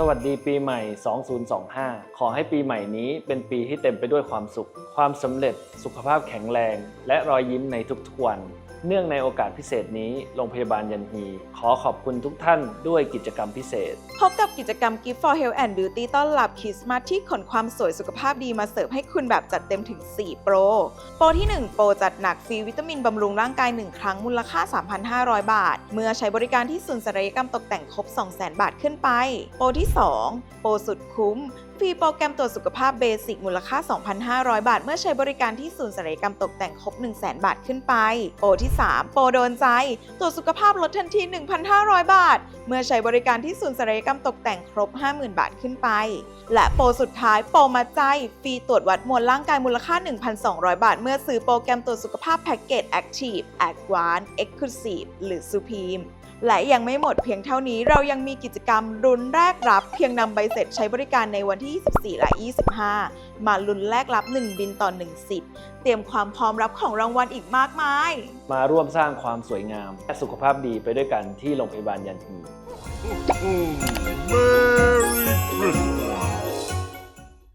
สวัสดีปีใหม่ 2025 ขอให้ปีใหม่นี้เป็นปีที่เต็มไปด้วยความสุข ความสำเร็จ สุขภาพแข็งแรง และรอยยิ้มในทุกๆวัน เนื่องในโอกาสพิเศษนี้ โรงพยาบาลยันฮี ขอขอบคุณทุกท่านด้วยกิจกรรมพิเศษ พบกับกิจกรรม Gift for Health and Beauty ต้อนรับคริสต์มาสที่ขนความสวยสุขภาพดีมาเสิร์ฟให้คุณแบบจัดเต็มถึง 4 โปร โปรที่ 1 โปรจัดหนักฟรีวิตามินบำรุงร่างกาย 1 ครั้งมูลค่า 3,500 บาท เมื่อใช้บริการที่ศูนย์ศัลยกรรมตกแต่งครบ 200,000 บาทขึ้นไป โปรที่ 2 โปรสุดคุ้ม ฟรีโปรแกรมตรวจสุขภาพเบสิกมูลค่า 2,500 บาท เมื่อใช้บริการที่ศูนย์ศัลยกรรมตกแต่งครบ 100,000 บาทขึ้นไป โปรที่ 3 โปรโดนใจ ตรวจสุขภาพลดทันที 1,500 บาท เมื่อใช้บริการที่ศูนย์ศัลยกรรมตกแต่งครบ 50,000 บาทขึ้นไป และโปรสุดท้ายโปรมาใจ ฟรีตรวจวัดมวลร่างกายมูลค่า 1,200 บาท เมื่อซื้อโปรแกรมตรวจสุขภาพแพ็กเกจ Active Advanced Exclusive หรือ Supreme และยังไม่หมดเพียงเท่านี้เรายังมีกิจกรรมรุนแรกรับ เพียงนำใบเสร็จใช้บริการในวันที่ 24 และ 25 มาลุ้นแรกรับ 1 บินต่อ 1 สิทธิ์เตรียมความพร้อมรับของรางวัลอีกมากมาย มาร่วมสร้างความสวยงาม และสุขภาพดีไปด้วยกันที่โรงพยาบาลยันที